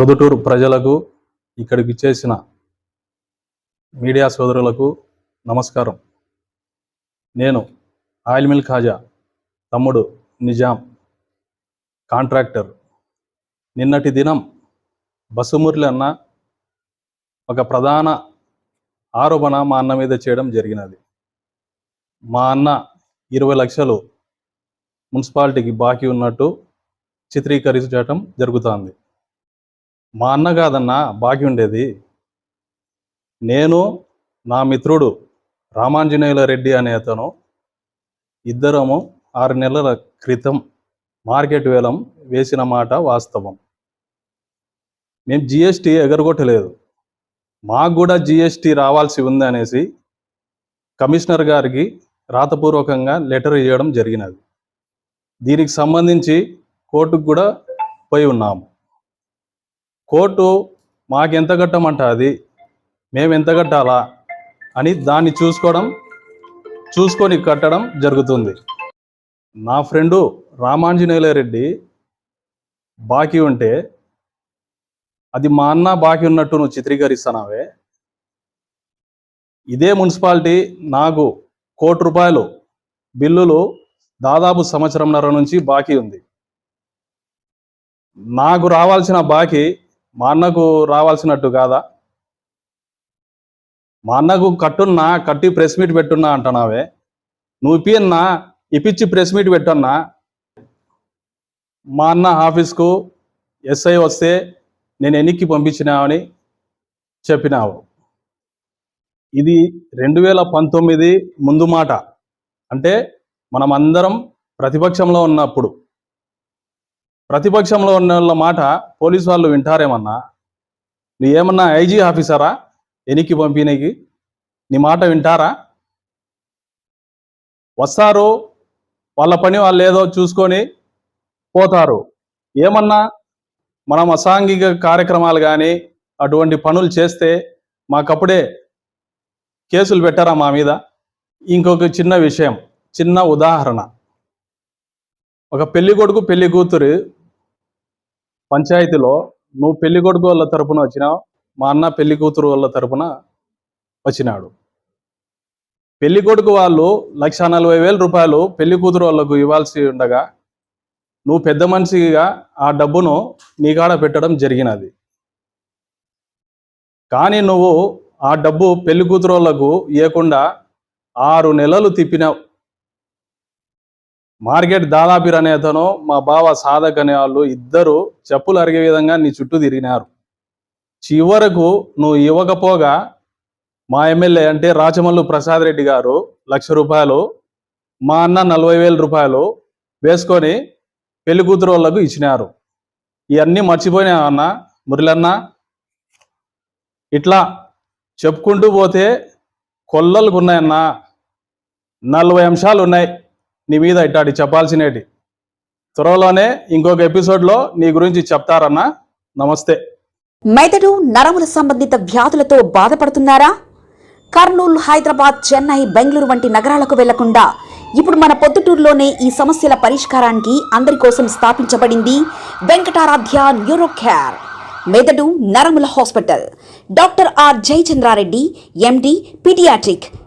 Proddatur ప్రజలకు ఇక్కడికి చేసిన మీడియా సోదరులకు నమస్కారం. నేను ఆయిల్ మిల్ ఖాజా తమ్ముడు నిజాం కాంట్రాక్టర్. నిన్నటి దినం బసుమురళి అన్న ఒక ప్రధాన ఆరోపణ మా అన్న మీద చేయడం జరిగినది. మా అన్న ఇరవై లక్షలు మున్సిపాలిటీకి బాకీ ఉన్నట్టు చిత్రీకరించడం జరుగుతోంది. మా అన్న కాదన్న బాకీ ఉండేది. నేను నా మిత్రుడు రామాంజనేయుల రెడ్డి అనే అతను ఇద్దరము ఆరు నెలల క్రితం మార్కెట్ వేలం వేసిన మాట వాస్తవం. మేము జిఎస్టీ ఎగరగొట్టలేదు. మాకు కూడా జిఎస్టీ రావాల్సి ఉంది అనేసి కమిషనర్ గారికి రాతపూర్వకంగా లెటర్ ఇవ్వడం జరిగినది. దీనికి సంబంధించి కోర్టుకు కూడా పోయి ఉన్నాము. కోర్టు మాకెంత కట్టమంటుంది మేము ఎంత కట్టాలా అని దాన్ని చూసుకోవడం చూసుకొని కట్టడం జరుగుతుంది. నా ఫ్రెండు రామాంజనేయుల రెడ్డి బాకీ ఉంటే అది మా అన్న బాకీ ఉన్నట్టు నువ్వు చిత్రీకరిస్తున్నావే. ఇదే మున్సిపాలిటీ నాకు కోటి రూపాయలు బిల్లులు దాదాపు సంవత్సరంన్నర నుంచి బాకీ ఉంది. నాకు రావాల్సిన బాకీ మా అన్నకు రావాల్సినట్టు కాదా? మా అన్నకు కట్టున్నా కట్టి ప్రెస్ మీట్ పెట్టున్నా అంటున్నావే. నువ్వు ఇప్పియన్నా ఇప్పించి ప్రెస్ మీట్ పెట్టున్నా. మా అన్న ఆఫీస్కు ఎస్ఐ వస్తే నేను ఎన్నికి పంపించినావని చెప్పినావు. ఇది రెండు వేల పంతొమ్మిది ముందు మాట. అంటే మనం అందరం ప్రతిపక్షంలో ఉన్నప్పుడు ప్రతిపక్షంలో ఉన్న వాళ్ళ మాట పోలీసు వాళ్ళు వింటారేమన్నా? నువ్వు ఏమన్నా ఐజీ ఆఫీసరా? ఎనికి పంపినకి? నీ మాట వింటారా? వస్తారు వాళ్ళ పని వాళ్ళు ఏదో చూసుకొని పోతారు. ఏమన్నా మనం అసాంఘిక కార్యక్రమాలు కానీ అటువంటి పనులు చేస్తే మాకప్పుడే కేసులు పెట్టారా మా మీద? ఇంకొక చిన్న విషయం చిన్న ఉదాహరణ. ఒక పెళ్ళి కొడుకు పెళ్ళి కూతురు పంచాయతీలో నువ్వు పెళ్ళి కొడుకు వాళ్ళ తరపున వచ్చినావు మా అన్న పెళ్ళి కూతురు వాళ్ళ తరపున వచ్చినాడు. పెళ్ళి కొడుకు వాళ్ళు లక్ష నలభై వేల రూపాయలు పెళ్ళి కూతురు వాళ్ళకు ఇవ్వాల్సి ఉండగా నువ్వు పెద్ద మనిషిగా ఆ డబ్బును నీకాడ పెట్టడం జరిగినది. కానీ నువ్వు ఆ డబ్బు పెళ్ళి కూతురు వాళ్ళకు ఇవ్వకుండా ఆరు నెలలు తిప్పినావు. మార్కెట్ దాదాపిర్ అనే అతను మా బావ సాధక్ అనే వాళ్ళు ఇద్దరు చెప్పులు అరిగే విధంగా నీ చుట్టూ తిరిగినారు. చివరకు నువ్వు ఇవ్వకపోగా మా ఎమ్మెల్యే అంటే రాచమల్లు ప్రసాద్ రెడ్డి గారు లక్ష రూపాయలు మా అన్న నలభై వేల రూపాయలు వేసుకొని పెళ్ళి కూతురు వాళ్ళకు ఇచ్చినారు. ఇవన్నీ మర్చిపోయినా అన్న మురళన్న ఇట్లా చెప్పుకుంటూ పోతే కొల్లలకు ఉన్నాయన్న నలభై అంశాలు ఉన్నాయి. నీ మీద ఇట్టాటి చెప్పాల్సినవి త్వరలోనే ఇంకొక ఎపిసోడ్లో నీ గురించి చెప్తారన్నా. నమస్తే. మెదడు నరముల సంబంధిత వ్యాధులతో బాధపడుతున్నారా? కర్నూలు హైదరాబాద్ చెన్నై బెంగళూరు వంటి నగరాలకు వెళ్ళకుండా ఇప్పుడు మన పొద్దుటూరులోనే ఈ సమస్యల పరిష్కారానికి అందరి కోసం స్థాపించబడింది వెంకటారాధ్య న్యూరో కేర్ మెదడు నరముల hospital. Doctor R Jayachandra Reddy MD paediatric.